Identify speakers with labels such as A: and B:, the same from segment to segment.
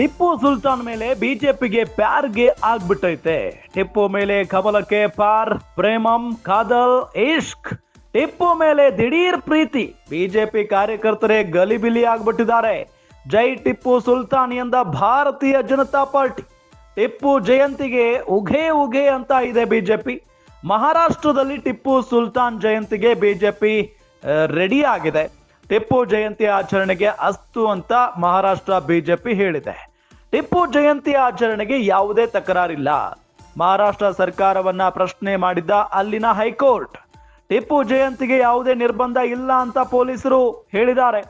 A: ಟಿಪ್ಪು ಸುಲ್ತಾನ್ ಮೇಲೆ ಬಿಜೆಪಿಗೆ ಪ್ಯಾರ್ಗೆ ಆಗ್ಬಿಟ್ಟೈತೆ. ಟಿಪ್ಪು ಮೇಲೆ ಕಮಲಕ್ಕೆ ಪಾರ್, ಪ್ರೇಮಂ, ಕಾದಲ್, ಇಷ್ಕ್. ಟಿಪ್ಪು ಮೇಲೆ ದಿಢೀರ್ ಪ್ರೀತಿ, ಬಿಜೆಪಿ ಕಾರ್ಯಕರ್ತರೇ ಗಲಿಬಿಲಿ ಆಗ್ಬಿಟ್ಟಿದ್ದಾರೆ. ಜೈ ಟಿಪ್ಪು ಸುಲ್ತಾನ್ ಎಂದ ಭಾರತೀಯ ಜನತಾ ಪಾರ್ಟಿ. ಟಿಪ್ಪು ಜಯಂತಿಗೆ ಉಘೆ ಉಘೆ ಅಂತ ಇದೆ ಬಿಜೆಪಿ. ಮಹಾರಾಷ್ಟ್ರದಲ್ಲಿ ಟಿಪ್ಪು ಸುಲ್ತಾನ್ ಜಯಂತಿಗೆ ಬಿಜೆಪಿ ರೆಡಿ ಆಗಿದೆ. ಟಿಪ್ಪು ಜಯಂತಿ ಆಚರಣೆಗೆ ಅಸ್ತು ಅಂತ ಮಹಾರಾಷ್ಟ್ರ ಬಿಜೆಪಿ ಹೇಳಿದೆ. ಟಿಪ್ಪು ಜಯಂತಿ ಆಚರಣೆಗೆ ಯಾವುದೇ ತಕರಾರಿಲ್ಲ. ಮಹಾರಾಷ್ಟ್ರ ಸರ್ಕಾರವನ್ನ ಪ್ರಶ್ನೆ ಮಾಡಿದ್ದ ಅಲ್ಲಿನ ಹೈಕೋರ್ಟ್. ಟಿಪ್ಪು ಜಯಂತಿಗೆ ಯಾವುದೇ ನಿರ್ಬಂಧ ಇಲ್ಲ ಅಂತ ಪೊಲೀಸರು ಹೇಳಿದ್ದಾರೆ.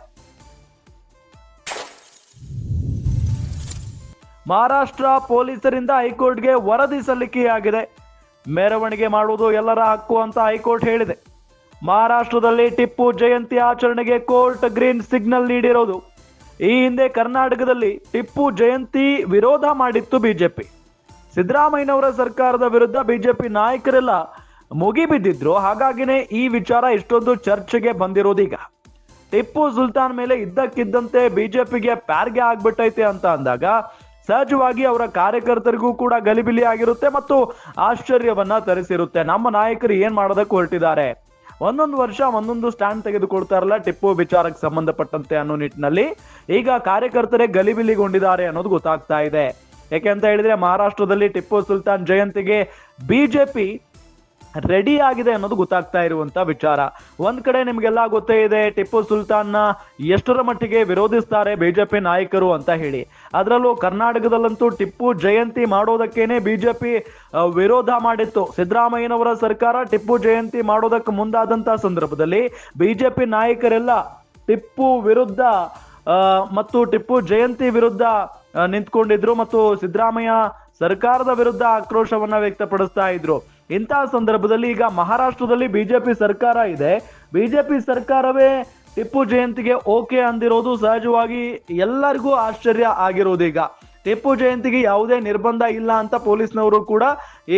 A: ಮಹಾರಾಷ್ಟ್ರ ಪೊಲೀಸರಿಂದ ಹೈಕೋರ್ಟ್ಗೆ ವರದಿ ಸಲ್ಲಿಕೆಯಾಗಿದೆ. ಮೆರವಣಿಗೆ ಮಾಡುವುದು ಎಲ್ಲರ ಹಕ್ಕು ಅಂತ ಹೈಕೋರ್ಟ್ ಹೇಳಿದೆ. ಮಹಾರಾಷ್ಟ್ರದಲ್ಲಿ ಟಿಪ್ಪು ಜಯಂತಿ ಆಚರಣೆಗೆ ಕೋರ್ಟ್ ಗ್ರೀನ್ ಸಿಗ್ನಲ್ ನೀಡಿರೋದು. ಈ ಹಿಂದೆ ಕರ್ನಾಟಕದಲ್ಲಿ ಟಿಪ್ಪು ಜಯಂತಿ ವಿರೋಧ ಮಾಡಿತ್ತು ಬಿಜೆಪಿ. ಸಿದ್ದರಾಮಯ್ಯನವರ ಸರ್ಕಾರದ ವಿರುದ್ಧ ಬಿಜೆಪಿ ನಾಯಕರೆಲ್ಲ ಮುಗಿಬಿದ್ದಿದ್ರು ಹಾಗಾಗಿನೇ ಈ ವಿಚಾರ ಇಷ್ಟೊಂದು ಚರ್ಚೆಗೆ ಬಂದಿರೋದೀಗ. ಟಿಪ್ಪು ಸುಲ್ತಾನ್ ಮೇಲೆ ಇದ್ದಕ್ಕಿದ್ದಂತೆ ಬಿಜೆಪಿಗೆ ಪ್ಯಾರ್ಗೆ ಆಗ್ಬಿಟ್ಟೈತೆ ಅಂತ ಅಂದಾಗ ಸಹಜವಾಗಿ ಅವರ ಕಾರ್ಯಕರ್ತರಿಗೂ ಕೂಡ ಗಲಿಬಿಲಿ ಆಗಿರುತ್ತೆ ಮತ್ತು ಆಶ್ಚರ್ಯವನ್ನ ತರಿಸಿರುತ್ತೆ. ನಮ್ಮ ನಾಯಕರು ಏನ್ ಮಾಡೋದಕ್ಕೆ ಹೊರಟಿದ್ದಾರೆ? ಒಂದೊಂದು ವರ್ಷ ಒಂದೊಂದು ಸ್ಟ್ಯಾಂಡ್ ತೆಗೆದುಕೊಳ್ತಾರಲ್ಲ ಟಿಪ್ಪು ವಿಚಾರಕ್ಕೆ ಸಂಬಂಧಪಟ್ಟಂತೆ ಅನ್ನೋ ನಿಟ್ಟಿನಲ್ಲಿ. ಈಗ ಕಾರ್ಯಕರ್ತರೇ ಗಲಿಬಿಲಿಗೊಂಡಿದ್ದಾರೆ ಅನ್ನೋದು ಗೊತ್ತಾಗ್ತಾ ಇದೆ. ಯಾಕೆ ಅಂತ ಹೇಳಿದ್ರೆ ಮಹಾರಾಷ್ಟ್ರದಲ್ಲಿ ಟಿಪ್ಪು ಸುಲ್ತಾನ್ ಜಯಂತಿಗೆ ಬಿಜೆಪಿ ರೆಡಿ ಆಗಿದೆ ಅನ್ನೋದು ಗೊತ್ತಾಗ್ತಾ ಇರುವಂತ ವಿಚಾರ. ಒಂದ್ ಕಡೆ ನಿಮ್ಗೆಲ್ಲ ಗೊತ್ತೇ ಇದೆ, ಟಿಪ್ಪು ಸುಲ್ತಾನ್ನ ಎಷ್ಟರ ಮಟ್ಟಿಗೆ ವಿರೋಧಿಸ್ತಾರೆ ಬಿಜೆಪಿ ನಾಯಕರು ಅಂತ ಹೇಳಿ. ಅದರಲ್ಲೂ ಕರ್ನಾಟಕದಲ್ಲಂತೂ ಟಿಪ್ಪು ಜಯಂತಿ ಮಾಡೋದಕ್ಕೇನೆ ಬಿಜೆಪಿ ವಿರೋಧ ಮಾಡಿತ್ತು. ಸಿದ್ದರಾಮಯ್ಯನವರ ಸರ್ಕಾರ ಟಿಪ್ಪು ಜಯಂತಿ ಮಾಡೋದಕ್ಕೆ ಮುಂದಾದಂತ ಸಂದರ್ಭದಲ್ಲಿ ಬಿಜೆಪಿ ನಾಯಕರೆಲ್ಲ ಟಿಪ್ಪು ವಿರುದ್ಧ ಮತ್ತು ಟಿಪ್ಪು ಜಯಂತಿ ವಿರುದ್ಧ ನಿಂತ್ಕೊಂಡಿದ್ರು ಮತ್ತು ಸಿದ್ದರಾಮಯ್ಯ ಸರ್ಕಾರದ ವಿರುದ್ಧ ಆಕ್ರೋಶವನ್ನ ವ್ಯಕ್ತಪಡಿಸ್ತಾ ಇದ್ರು. ಇಂತಹ ಸಂದರ್ಭದಲ್ಲಿ ಈಗ ಮಹಾರಾಷ್ಟ್ರದಲ್ಲಿ ಬಿಜೆಪಿ ಸರ್ಕಾರ ಇದೆ. ಬಿಜೆಪಿ ಸರ್ಕಾರವೇ ಟಿಪ್ಪು ಜಯಂತಿಗೆ ಓಕೆ ಅಂದಿರೋದು ಸಹಜವಾಗಿ ಎಲ್ಲರಿಗೂ ಆಶ್ಚರ್ಯ ಆಗಿರೋದು ಈಗ. ಟಿಪ್ಪು ಜಯಂತಿಗೆ ಯಾವುದೇ ನಿರ್ಬಂಧ ಇಲ್ಲ ಅಂತ ಪೊಲೀಸ್ನವರು ಕೂಡ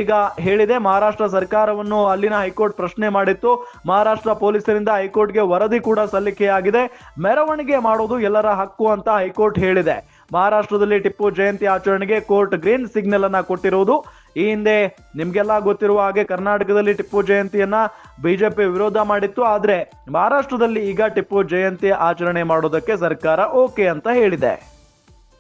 A: ಈಗ ಹೇಳಿದೆ. ಮಹಾರಾಷ್ಟ್ರ ಸರ್ಕಾರವನ್ನು ಅಲ್ಲಿನ ಹೈಕೋರ್ಟ್ ಪ್ರಶ್ನೆ ಮಾಡಿತ್ತು. ಮಹಾರಾಷ್ಟ್ರ ಪೊಲೀಸರಿಂದ ಹೈಕೋರ್ಟ್ಗೆ ವರದಿ ಕೂಡ ಸಲ್ಲಿಕೆಯಾಗಿದೆ. ಮೆರವಣಿಗೆ ಮಾಡೋದು ಎಲ್ಲರ ಹಕ್ಕು ಅಂತ ಹೈಕೋರ್ಟ್ ಹೇಳಿದೆ. ಮಹಾರಾಷ್ಟ್ರದಲ್ಲಿ ಟಿಪ್ಪು ಜಯಂತಿ ಆಚರಣೆಗೆ ಕೋರ್ಟ್ ಗ್ರೀನ್ ಸಿಗ್ನಲ್ ಅನ್ನ ಕೊಟ್ಟಿರುವುದು ಈ ಹಿಂದೆ ನಿಮಗೆಲ್ಲ ಗೊತ್ತಿರುವ ಹಾಗೆ ಕರ್ನಾಟಕದಲ್ಲಿ ಟಿಪ್ಪು ಜಯಂತಿಯನ್ನ ಬಿಜೆಪಿ ವಿರೋಧ ಮಾಡಿತ್ತು. ಆದರೆ ಮಹಾರಾಷ್ಟ್ರದಲ್ಲಿ ಈಗ ಟಿಪ್ಪು ಜಯಂತಿ ಆಚರಣೆ ಮಾಡೋದಕ್ಕೆ ಸರ್ಕಾರ ಓಕೆ ಅಂತ ಹೇಳಿದೆ.